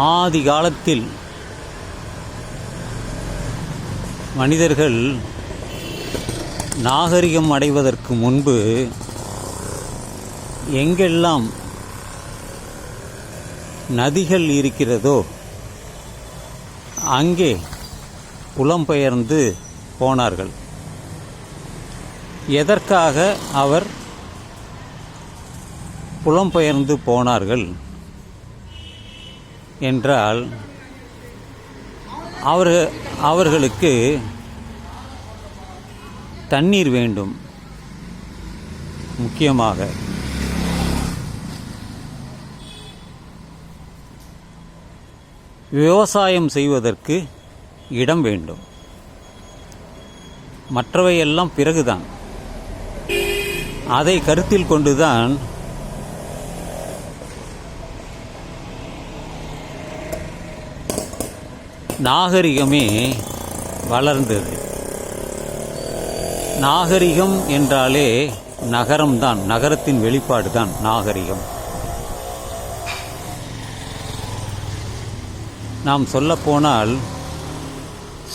ஆதி காலத்தில் மனிதர்கள் நாகரிகம் அடைவதற்கு முன்பு எங்கெல்லாம் நதிகள் இருக்கிறதோ அங்கே புலம்பெயர்ந்து போனார்கள். எதற்காக அவர் புலம்பெயர்ந்து போனார்கள்? என்றால் அவர் அவர்களுக்கு தண்ணீர் வேண்டும். முக்கியமாக விவசாயம் செய்வதற்கு இடம் வேண்டும். மற்றவையெல்லாம் பிறகுதான். அதை கருத்தில் கொண்டுதான் நாகரிகமே வளர்ந்தது. நாகரிகம் என்றாலே நகரம்தான் நகரத்தின் வெளிப்பாடு தான் நாகரிகம். நாம் சொல்லப்போனால்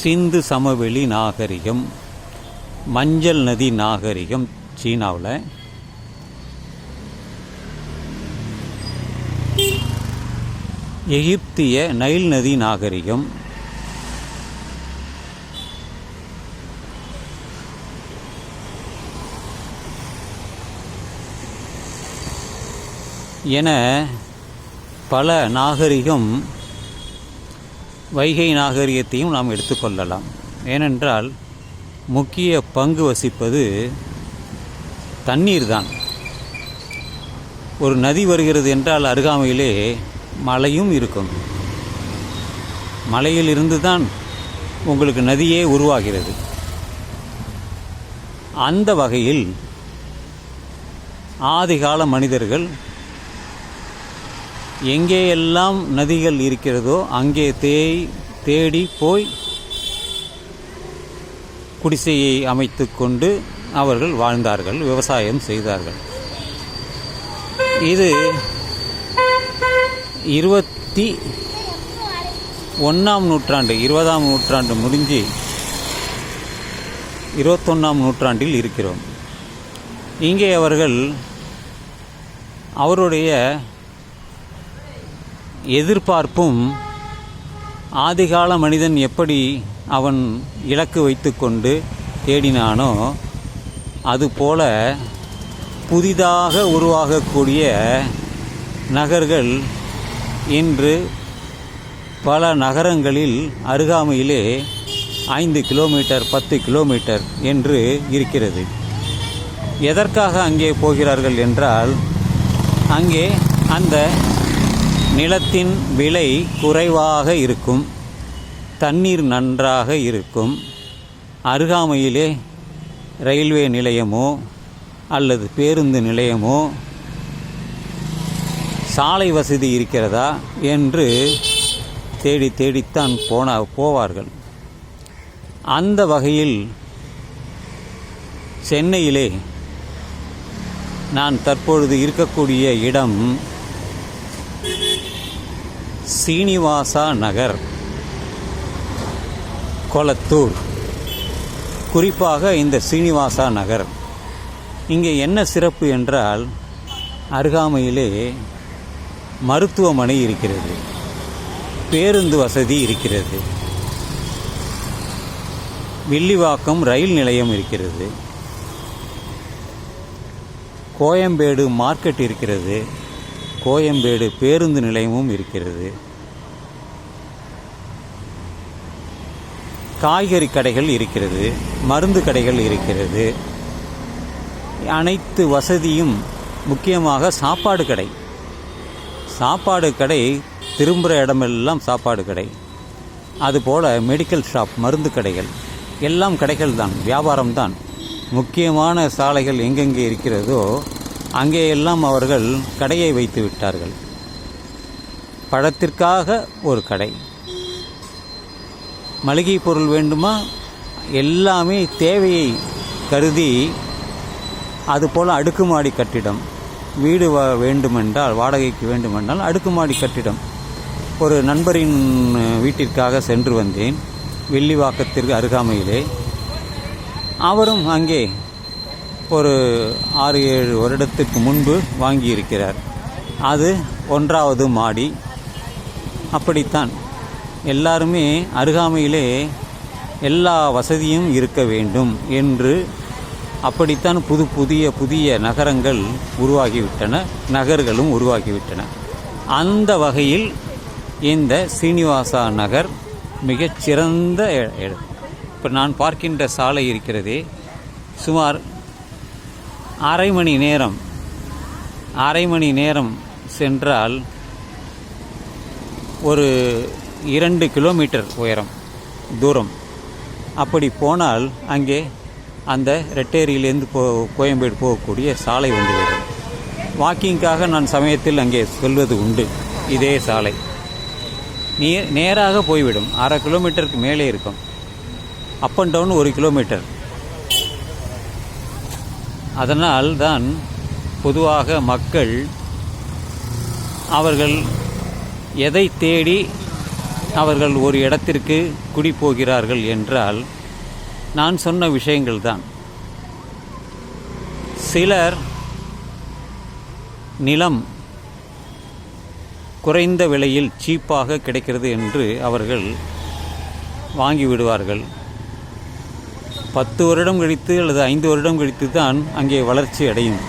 சிந்து சமவெளி நாகரிகம் மஞ்சள் நதி நாகரிகம் சீனாவில். எகிப்திய நைல் நதி நாகரிகம் என பல நாகரிகம் வைகை நாகரிகத்தையும் நாம் எடுத்துக்கொள்ளலாம் ஏனென்றால் முக்கிய பங்கு வசிப்பது தண்ணீர் தான் ஒரு நதி வருகிறது என்றால் அருகாமையிலே மலையும் இருக்கும். மலையிலிருந்து தான் உங்களுக்கு நதியே உருவாகிறது. அந்த வகையில் ஆதிகால மனிதர்கள் எங்கே எல்லாம் நதிகள் இருக்கிறதோ அங்கே தேய் தேடி போய் குடிசையை அமைத்து கொண்டு அவர்கள் வாழ்ந்தார்கள் விவசாயம் செய்தார்கள். இது இருபத்தி ஒன்றாம் நூற்றாண்டு இருபதாம் நூற்றாண்டு முடிஞ்சு இருபத்தொன்னாம் நூற்றாண்டில் இருக்கிறோம். இங்கே அவர்கள் அவருடைய எதிர்பார்ப்பும் ஆதிகால மனிதன் எப்படி அவன் இலக்கு வைத்துக்கொண்டு தேடினானோ அதுபோல புதிதாக உருவாகக்கூடிய நகர்கள் இன்று பல நகரங்களில் அருகாமையிலே ஐந்து கிலோமீட்டர் பத்து கிலோமீட்டர் என்று இருக்கிறது. எதற்காக அங்கே போகிறார்கள் என்றால் அங்கே அந்த நிலத்தின் விலை குறைவாக இருக்கும் தண்ணீர் நன்றாக இருக்கும். அருகாமையிலே ரயில்வே நிலையமோ அல்லது பேருந்து நிலையமோ சாலை வசதி இருக்கிறதா என்று தேடி தேடித்தான் போன போவார்கள். அந்த வகையில் சென்னையிலே நான் தற்பொழுது இருக்கக்கூடிய இடம் சீனிவாசா நகர் கொளத்தூர். குறிப்பாக இந்த சீனிவாசா நகர். இங்கே என்ன சிறப்பு என்றால் அருகாமையிலே மருத்துவமனை இருக்கிறது. பேருந்து வசதி இருக்கிறது. வில்லிவாக்கம் ரயில் நிலையம் இருக்கிறது. கோயம்பேடு மார்க்கெட் இருக்கிறது. கோயம்பேடு பேருந்து நிலையமும் இருக்கிறது. காய்கறி கடைகள் இருக்கிறது மருந்து கடைகள் இருக்கிறது. அனைத்து வசதியும் முக்கியமாக சாப்பாடு கடை. சாப்பாடு கடை திரும்புகிற இடமெல்லாம் சாப்பாடு கடை. அதுபோல் மெடிக்கல் ஷாப் மருந்து கடைகள். எல்லாம் கடைகள் தான் வியாபாரம் தான் முக்கியமான சாலைகள் எங்கெங்கே இருக்கிறதோ அங்கே எல்லாம் அவர்கள் கடையை வைத்து விட்டார்கள். பழத்திற்காக ஒரு கடை. மளிகை பொருள் வேண்டுமா? எல்லாமே தேவையை கருதி அதுபோல் அடுக்குமாடி கட்டிடம். வீடு வ வேண்டுமென்றால் வாடகைக்கு வேண்டுமென்றால் அடுக்குமாடி கட்டிடம். ஒரு நண்பரின் வீட்டிற்காக சென்று வந்தேன். வெள்ளிவாக்கத்திற்கு அருகாமையிலே. அவரும் அங்கே ஒரு ஆறு ஏழு வருடத்துக்கு முன்பு வாங்கியிருக்கிறார். அது ஒன்றாவது மாடி. அப்படித்தான். எல்லாருமே அருகாமையிலே எல்லா வசதியும் இருக்க வேண்டும் என்று அப்படித்தான் புது புதிய புதிய நகரங்கள் உருவாகிவிட்டன நகர்களும் உருவாகிவிட்டன. அந்த வகையில் இந்த சீனிவாசா நகர் மிகச்சிறந்த இடம். இப்போ நான் பார்க்கின்ற சாலை இருக்கிறதே சுமார் அரை மணி நேரம் அரை மணி நேரம் சென்றால் ஒரு இரண்டு கிலோமீட்டர் உயரம் தூரம். அப்படி போனால் அங்கே அந்த ரெட்டேரியிலேருந்து போ கோயம்பேடு போகக்கூடிய சாலை வந்துவிடும் வாக்கிங்காக நான் சமயத்தில் அங்கே செல்வது உண்டு. இதே சாலை. நீ நேராக போய்விடும். அரை கிலோமீட்டருக்கு மேலே இருக்கும். அப் அண்ட் டவுன் ஒரு கிலோமீட்டர். அதனால் தான் பொதுவாக மக்கள் அவர்கள் எதை தேடி அவர்கள் ஒரு இடத்திற்கு குடி போகிறார்கள் என்றால் நான் சொன்ன விஷயங்கள் தான். சிலர் நிலம் குறைந்த விலையில் சீப்பாக கிடைக்கிறது என்று அவர்கள் வாங்கிவிடுவார்கள் பத்து வருடம் கழித்து அல்லது ஐந்து வருடம் கழித்து தான் அங்கே வளர்ச்சி அடையும்.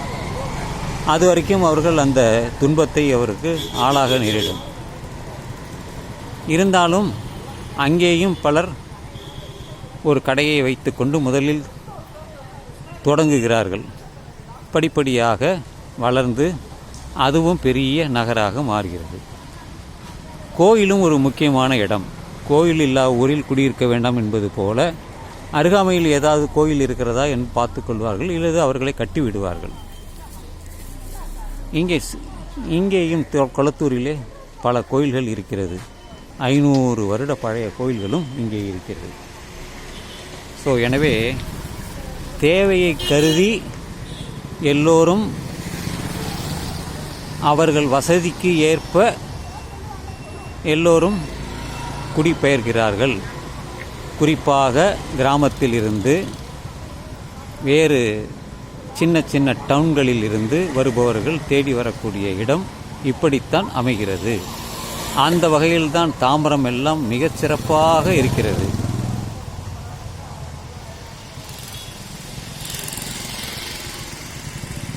அது வரைக்கும் அவர்கள் அந்த துன்பத்தை அவருக்கு ஆளாக நேரிடும். இருந்தாலும் அங்கேயும் பலர் ஒரு கடையை வைத்துக்கொண்டு முதலில் தொடங்குகிறார்கள். படிப்படியாக வளர்ந்து அதுவும் பெரிய நகராக மாறுகிறது. கோயிலும் ஒரு முக்கியமான இடம். கோயில் இல்லா ஊரில் குடியிருக்க வேண்டாம் என்பது போல அருகாமையில் ஏதாவது கோயில் இருக்கிறதா என்று பார்த்து கொள்வார்கள் இல்லது அவர்களை கட்டி விடுவார்கள். இங்கே இங்கேயும் கொளத்தூரிலே பல கோயில்கள் இருக்கிறது. ஐநூறு வருட பழைய கோயில்களும் இங்கே இருக்கிறது. ஸோ எனவே தேவையை கருதி எல்லோரும் அவர்கள் வசதிக்கு ஏற்ப எல்லோரும் குடிபெயர்கிறார்கள். குறிப்பாக கிராமத்தில் இருந்து வேறு சின்ன சின்ன டவுன்களில் இருந்து வருபவர்கள் தேடி வரக்கூடிய இடம் இப்படித்தான் அமைகிறது. அந்த வகையில்தான் தாம்பரம் எல்லாம் மிகச் சிறப்பாக இருக்கிறது.